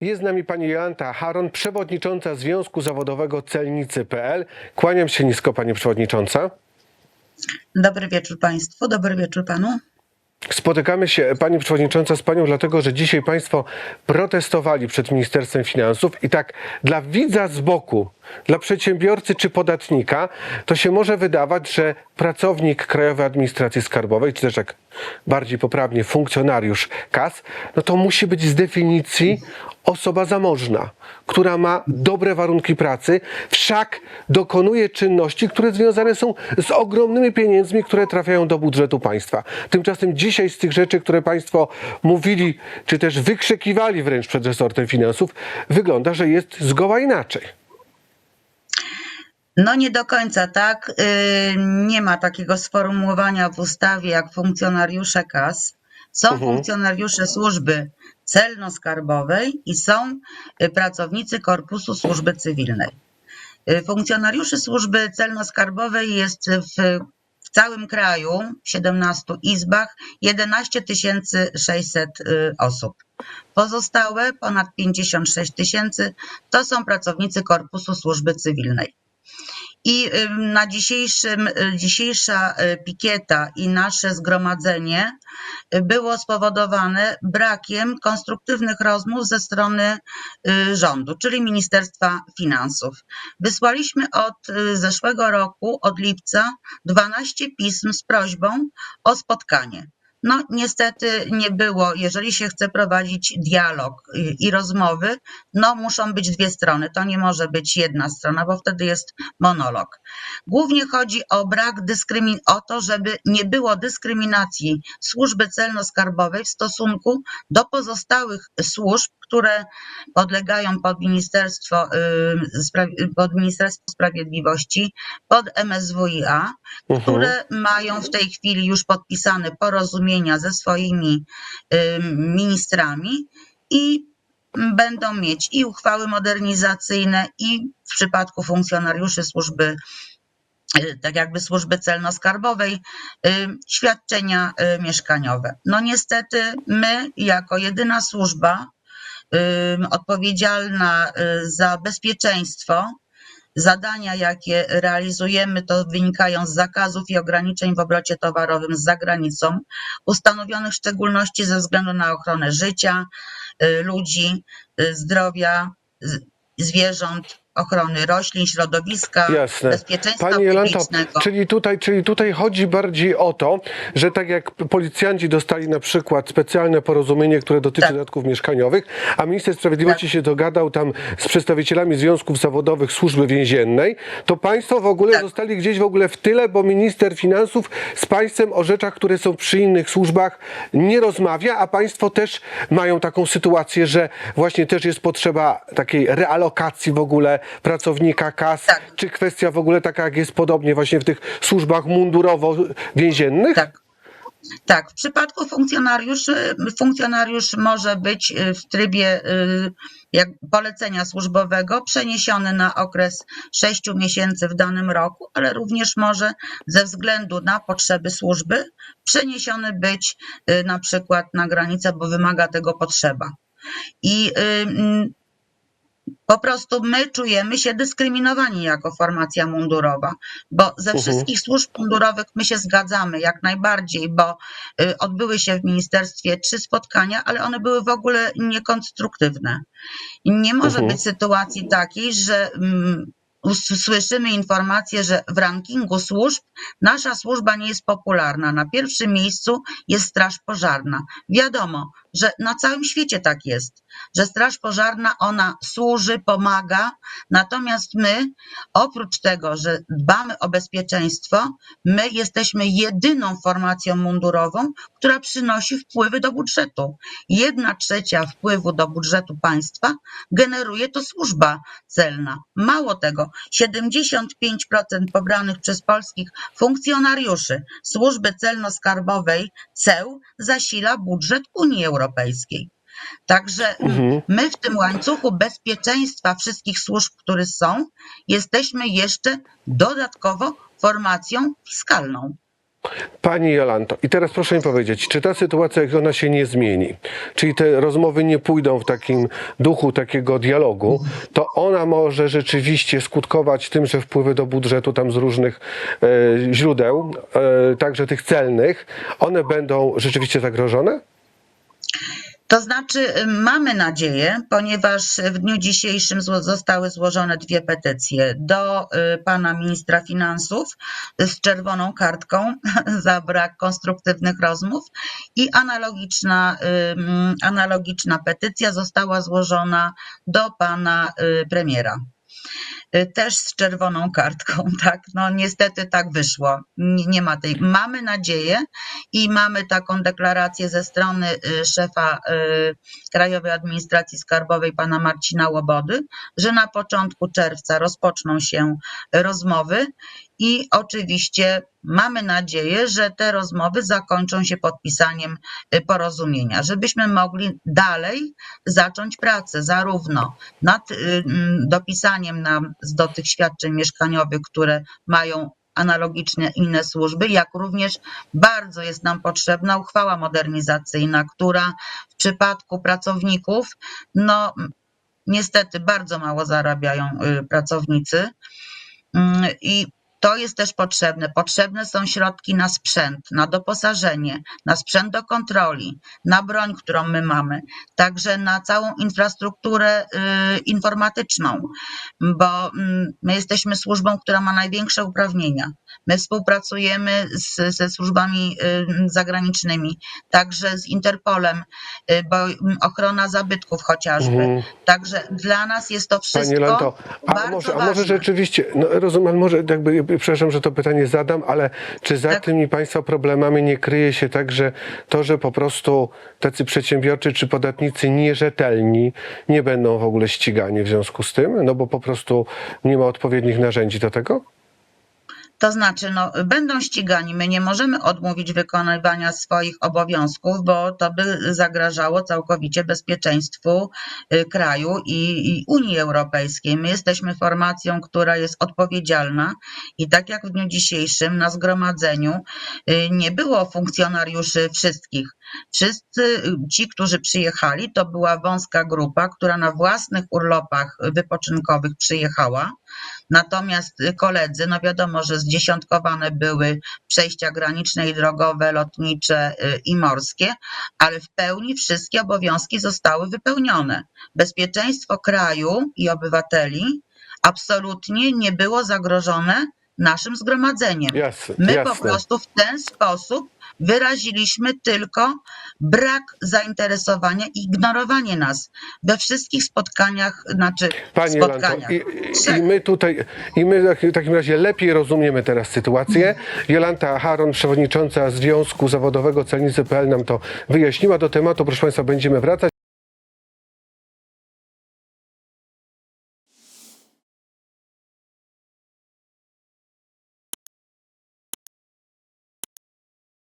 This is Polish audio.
Jest z nami pani Jolanta Haron, przewodnicząca Związku Zawodowego Celnicy.pl. Kłaniam się nisko, pani przewodnicząca. Dobry wieczór Państwu, dobry wieczór Panu. Spotykamy się, pani przewodnicząca, z panią, dlatego że dzisiaj państwo protestowali przed Ministerstwem Finansów i tak dla widza z boku, dla przedsiębiorcy czy podatnika, to się może wydawać, że pracownik Krajowej Administracji Skarbowej, czy też jak bardziej poprawnie funkcjonariusz KAS, no to musi być z definicji osoba zamożna, która ma dobre warunki pracy, wszak dokonuje czynności, które związane są z ogromnymi pieniędzmi, które trafiają do budżetu państwa. Tymczasem dzisiaj z tych rzeczy, które państwo mówili, czy też wykrzykiwali wręcz przed resortem finansów, wygląda, że jest zgoła inaczej. No nie do końca tak. Yy, Nie ma takiego sformułowania w ustawie jak funkcjonariusze KAS. Są funkcjonariusze służby celno-skarbowej i są y, pracownicy Korpusu Służby Cywilnej. Y, Funkcjonariuszy służby celno-skarbowej jest w, w całym kraju, w 17 izbach, 11 600 y, osób. Pozostałe, ponad 56 tysięcy, to są pracownicy Korpusu Służby Cywilnej. I na dzisiejszym, y, dzisiejsza y, pikieta i nasze zgromadzenie y, było spowodowane brakiem konstruktywnych rozmów ze strony rządu, czyli Ministerstwa Finansów. Wysłaliśmy od zeszłego roku, od lipca, 12 pism z prośbą o spotkanie. No, niestety nie było. Jeżeli się chce prowadzić dialog i, rozmowy, no muszą być dwie strony. To nie może być jedna strona, bo wtedy jest monolog. Głównie chodzi o brak dyskrymin, o to, żeby nie było dyskryminacji służby celno-skarbowej w stosunku do pozostałych służb, które podlegają pod Ministerstwo, y, pod Ministerstwo Sprawiedliwości, pod MSWiA, Mhm. które mają w tej chwili już podpisane porozumienia ze swoimi ym, ministrami i będą mieć i uchwały modernizacyjne, i w przypadku funkcjonariuszy służby, y, tak jakby służby celno-skarbowej, świadczenia y, mieszkaniowe. No niestety my, jako jedyna służba odpowiedzialna y, za bezpieczeństwo, Zadania, jakie realizujemy, to wynikają z zakazów i ograniczeń w obrocie towarowym z zagranicą, ustanowionych w szczególności ze względu na ochronę życia, y, ludzi, y, zdrowia, zwierząt, ochrony roślin, środowiska, Jasne. bezpieczeństwa Pani Jolanto, publicznego. czyli tutaj, czyli tutaj chodzi bardziej o to, że tak jak policjanci dostali na przykład specjalne porozumienie, które dotyczy Tak. dodatków mieszkaniowych, a minister sprawiedliwości Tak. się dogadał tam z przedstawicielami związków zawodowych służby więziennej, to państwo w ogóle Tak. zostali gdzieś w ogóle w tyle, bo minister finansów z państwem o rzeczach, które są przy innych służbach nie rozmawia, a państwo też mają taką sytuację, że właśnie też jest potrzeba takiej realokacji w ogóle pracownika KAS, Tak. czy kwestia w ogóle taka, jak jest podobnie właśnie w tych służbach mundurowo-więziennych? Tak. Tak, w przypadku funkcjonariuszy, funkcjonariusz może być y, w trybie y, jak polecenia służbowego przeniesiony na okres 6 miesięcy w danym roku, ale również może ze względu na potrzeby służby przeniesiony być y, na przykład na granicę, bo wymaga tego potrzeba. I mm, po prostu my czujemy się dyskryminowani jako formacja mundurowa, bo ze Mhm. wszystkich służb mundurowych my się zgadzamy jak najbardziej, bo y, odbyły się w ministerstwie trzy spotkania, ale one były w ogóle niekonstruktywne. Nie może Mhm. być sytuacji takiej, że mm, słyszymy informację, że w rankingu służb nasza służba nie jest popularna. Na pierwszym miejscu jest Straż Pożarna. Wiadomo, że na całym świecie tak jest, że Straż Pożarna ona służy, pomaga, natomiast my, oprócz tego, że dbamy o bezpieczeństwo, my jesteśmy jedyną formacją mundurową, która przynosi wpływy do budżetu. Jedna trzecia wpływu do budżetu państwa generuje to służba celna. Mało tego, 75% pobranych przez polskich funkcjonariuszy służby celno-skarbowej CEU zasila budżet Unii Europejskiej. Także Mhm. my w tym łańcuchu bezpieczeństwa wszystkich służb, które są, jesteśmy jeszcze dodatkowo formacją fiskalną. Pani Jolanto, i teraz proszę mi powiedzieć, czy ta sytuacja, jak ona się nie zmieni, czyli te rozmowy nie pójdą w takim duchu takiego dialogu, to ona może rzeczywiście skutkować tym, że wpływy do budżetu tam z różnych e, źródeł, e, także tych celnych, one będą rzeczywiście zagrożone? To znaczy, y, mamy nadzieję, ponieważ w dniu dzisiejszym zostały złożone dwie petycje do y, pana ministra finansów z czerwoną kartką za brak konstruktywnych rozmów i analogiczna, analogiczna petycja została złożona do pana y, premiera. Y, Też z czerwoną kartką, tak. No niestety tak wyszło. Nie, nie ma tej. Mamy nadzieję i mamy taką deklarację ze strony y, szefa y, Krajowej Administracji Skarbowej, pana Marcina Łobody, że na początku czerwca rozpoczną się rozmowy i oczywiście mamy nadzieję, że te rozmowy zakończą się podpisaniem y, porozumienia, żebyśmy mogli dalej zacząć pracę zarówno nad y, mm, dopisaniem nam do tych świadczeń mieszkaniowych, które mają analogicznie inne służby, jak również bardzo jest nam potrzebna uchwała modernizacyjna, która w przypadku pracowników, no niestety bardzo mało zarabiają y, pracownicy. Mm, i to jest też potrzebne. Potrzebne są środki na sprzęt, na doposażenie, na sprzęt do kontroli, na broń, którą my mamy, także na całą infrastrukturę y, informatyczną, bo mm, my jesteśmy służbą, która ma największe uprawnienia. My współpracujemy z, ze służbami zagranicznymi, także z Interpolem, y, bo ochrona zabytków chociażby. Mhm. Także dla nas jest to Pani wszystko Jolanto, a bardzo może, a może rzeczywiście, no rozumiem, ale może jakby, przepraszam, że to pytanie zadam, ale czy za Tak. tymi Państwa problemami nie kryje się także to, że po prostu tacy przedsiębiorcy czy podatnicy nierzetelni nie będą w ogóle ścigani w związku z tym, no bo po prostu nie ma odpowiednich narzędzi do tego? To znaczy, no, będą ścigani. My nie możemy odmówić wykonywania swoich obowiązków, bo to by zagrażało całkowicie bezpieczeństwu y, kraju i, i Unii Europejskiej. My jesteśmy formacją, która jest odpowiedzialna i tak jak w dniu dzisiejszym na zgromadzeniu y, nie było funkcjonariuszy wszystkich. Wszyscy y, ci, którzy przyjechali, to była wąska grupa, która na własnych urlopach wypoczynkowych przyjechała. Natomiast koledzy, no wiadomo, że zdziesiątkowane były przejścia graniczne i drogowe, lotnicze y, i morskie, ale w pełni wszystkie obowiązki zostały wypełnione. Bezpieczeństwo kraju i obywateli absolutnie nie było zagrożone naszym zgromadzeniem. Jasne, My jasne. po prostu w ten sposób wyraziliśmy tylko brak zainteresowania i ignorowanie nas we wszystkich spotkaniach, znaczy Pani Jolanto, spotkaniach. i, i my tutaj, i my w takim razie lepiej rozumiemy teraz sytuację. Jolanta Haron, przewodnicząca Związku Zawodowego Celnicy.pl nam to wyjaśniła. Do tematu, proszę Państwa, będziemy wracać.